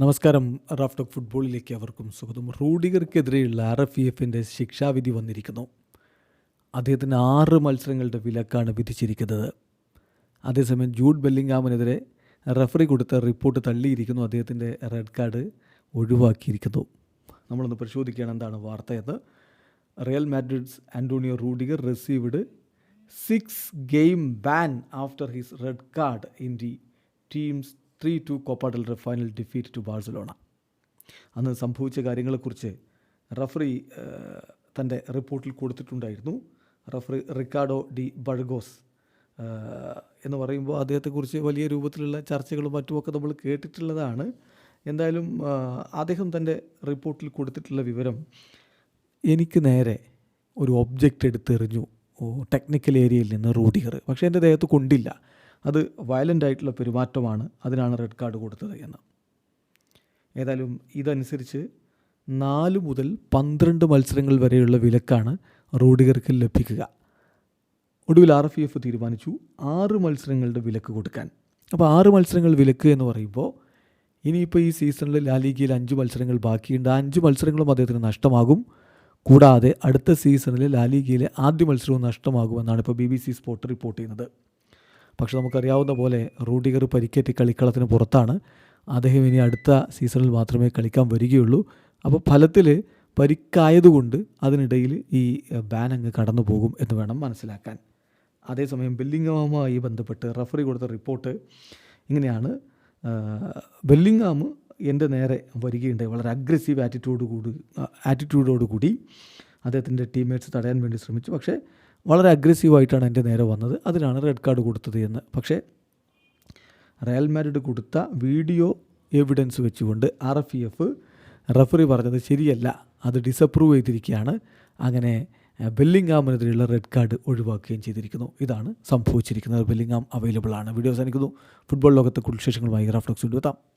നമസ്കാരം. റാഫ്റ്റോക്ക് ഫുട്ബോളിലേക്ക് അവർക്കും സ്വാഗതം. റൂഡിഗർക്കെതിരെയുള്ള ആർ എഫ് ഇ എഫിന്റെ ശിക്ഷാവിധി വന്നിരിക്കുന്നു. അദ്ദേഹത്തിന് ആറ് മത്സരങ്ങളുടെ വിലക്കാണ് വിധിച്ചിരിക്കുന്നത്. അതേസമയം ജൂഡ് ബെല്ലിംഗാമിനെതിരെ റഫറി കൊടുത്ത റിപ്പോർട്ട് തള്ളിയിരിക്കുന്നു. അദ്ദേഹത്തിന്റെ റെഡ് കാർഡ് ഒഴിവാക്കിയിരിക്കുന്നു. നമ്മളൊന്ന് പരിശോധിക്കുകയാണ് എന്താണ് വാർത്തയെന്ന്. Real Madrid's Antonio Rudiger received six game ban after his red card in the team's three two Copa del final defeat to Barcelona അന്ന് സംഭവിച്ച കാര്യങ്ങളെക്കുറിച്ച് റഫറി തന്റെ റിപ്പോർട്ടിൽ കൊടുത്തിട്ടുണ്ടായിരുന്നു. റഫറി റിക്കാർഡോ ഡി ബഴഗോസ് എന്ന് പറയുമ്പോൾ അദ്ദേഹത്തെക്കുറിച്ച് വലിയ രൂപത്തിലുള്ള ചർച്ചകളും മറ്റുമൊക്കെ നമ്മൾ കേട്ടിട്ടുള്ളതാണ്. എന്തായാലും അദ്ദേഹം തന്റെ റിപ്പോർട്ടിൽ കൊടുത്തിട്ടുള്ള വിവരം എനിക്ക് നേരെ ഒരു ഒബ്ജക്റ്റ് എടുത്തെറിഞ്ഞു. ടെക്നിക്കൽ ഏരിയയിൽ നിന്ന് റൂഡിഗർ പക്ഷേ എന്റെ ദേഹത്ത് കൊണ്ടില്ല. അത് വയലന്റ് ആയിട്ടുള്ള പെരുമാറ്റമാണ് അതിനാണ് റെഡ് കാർഡ് കൊടുത്തത് എന്ന്. ഏതായാലും ഇതനുസരിച്ച് നാല് മുതൽ പന്ത്രണ്ട് മത്സരങ്ങൾ വരെയുള്ള വിലക്കാണ് റോഡിഗർക്ക് ലഭിക്കുക. ഒടുവിൽ ആർ എഫ് എഫ് തീരുമാനിച്ചു ആറ് മത്സരങ്ങളുടെ വിലക്ക് കൊടുക്കാൻ. അപ്പോൾ ആറ് മത്സരങ്ങൾ വിലക്ക് എന്ന് പറയുമ്പോൾ ഇനിയിപ്പോൾ ഈ സീസണിൽ ലാലീഗയിൽ അഞ്ച് മത്സരങ്ങൾ ബാക്കിയുണ്ട്. ആ അഞ്ച് മത്സരങ്ങളും അദ്ദേഹത്തിന് നഷ്ടമാകും. കൂടാതെ അടുത്ത സീസണിൽ ലാലീഗയിലെ ആദ്യ മത്സരവും നഷ്ടമാകുമെന്നാണ് ഇപ്പോൾ B B C Sport report ചെയ്യുന്നത്. പക്ഷെ നമുക്കറിയാവുന്ന പോലെ റൂഡിഗർ പരിക്കേറ്റ് കളിക്കളത്തിന് പുറത്താണ്. അദ്ദേഹം ഇനി അടുത്ത സീസണിൽ മാത്രമേ കളിക്കാൻ വരികയുള്ളൂ. അപ്പോൾ ഫലത്തിൽ പരിക്കായതുകൊണ്ട് അതിനിടയിൽ ഈ ബാൻ അങ്ങ് കടന്നു പോകും എന്ന് വേണം മനസ്സിലാക്കാൻ. അതേസമയം ബെല്ലിംഗാമുമായി ബന്ധപ്പെട്ട് റഫറി കൊടുത്ത റിപ്പോർട്ട് ഇങ്ങനെയാണ്. ബെല്ലിംഗാം എന്റെ നേരെ വരികയുണ്ടായി. വളരെ അഗ്രസീവ് ആറ്റിറ്റ്യൂഡ് കൂടി ആറ്റിറ്റ്യൂഡോട് കൂടി അദ്ദേഹത്തിന്റെ ടീംമേറ്റ്സ് തടയാൻ വേണ്ടി ശ്രമിച്ചു. പക്ഷേ വളരെ അഗ്രസീവായിട്ടാണ് എന്റെ നേരെ വന്നത്. അതിനാണ് റെഡ് കാർഡ് കൊടുത്തത് എന്ന്. പക്ഷേ റയൽ മാഡ്രിഡ് കൊടുത്ത വീഡിയോ എവിഡൻസ് വെച്ചുകൊണ്ട് ആർ എഫ് എഫ് റഫറി പറഞ്ഞത് ശരിയല്ല. അത് ഡിസപ്രൂവ് ചെയ്തിരിക്കുകയാണ്. അങ്ങനെ ബെല്ലിംഗാമിനെതിരെയുള്ള റെഡ് കാർഡ് ഒഴിവാക്കുകയും ചെയ്തിരിക്കുന്നു. ഇതാണ് സംഭവിച്ചിരിക്കുന്നത്. ബെല്ലിംഗാം അവൈലബിൾ ആണ്. വീഡിയോ അവസാനിക്കുന്നു ഫുട്ബോൾ ലോകത്തെ കൂടുതൽ വിശേഷങ്ങളുമായി റാഫ്ലോക്സ് കൊണ്ടുവെത്താം